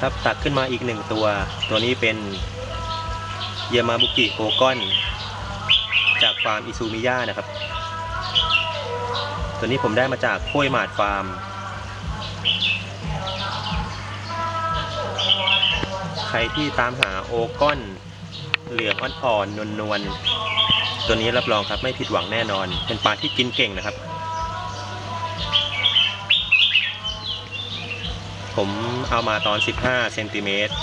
ครับตักขึ้นมาอีกหนึ่งตัว ตัวนี้เป็นเยามาบุกิโอกอน จากฟาร์มอิซูมิยานะครับ ตัวนี้ผมได้มาจากค้วยหมาดฟาร์ม ใครที่ตามหาโอกอน เหลืองอ่อนๆนวลๆตัวนี้รับรองครับไม่ผิดหวังแน่นอน เป็นปลาที่กินเก่งนะครับ ผมเอามาตอน 15เซนติเมตร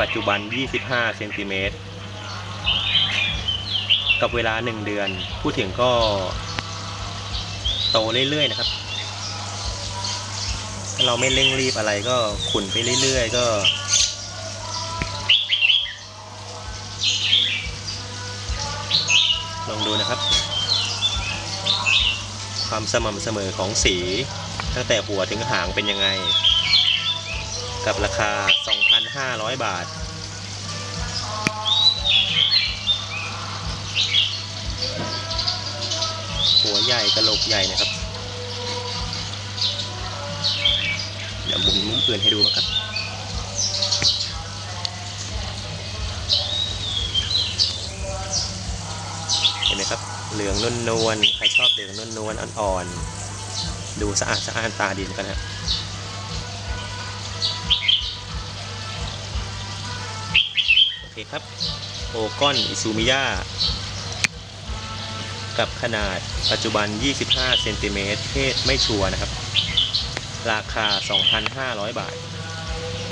ปัจจุบัน 25เซนติเมตรกับเวลา 1 เดือน พูดถึงก็โตเรื่อยๆนะครับถ้าเราไม่เร่งรีบอะไรก็ขุนไปเรื่อยๆ ก็ ลองดูนะครับ ความสม่ำเสมอของสีตั้งแต่หัวถึงหางเป็นยังไง กับราคา 2,500 บาท หัวใหญ่กระโหลกใหญ่นะครับ เดี๋ยวหมุนมุมอื่นให้ดูนะครับเห็นไหมครับ เหลืองนุ่นวลใครชอบเหลืองนุ่นวลอ่อนๆ ดูสะอาดสะอ้าดตาดีเหมือนกันครับ เคครับโอกอนอิซูมิยากับขนาดปัจจุบัน 25 เซนติเมตรเพศไม่ชัวนะครับ ราคา 2,500 บาท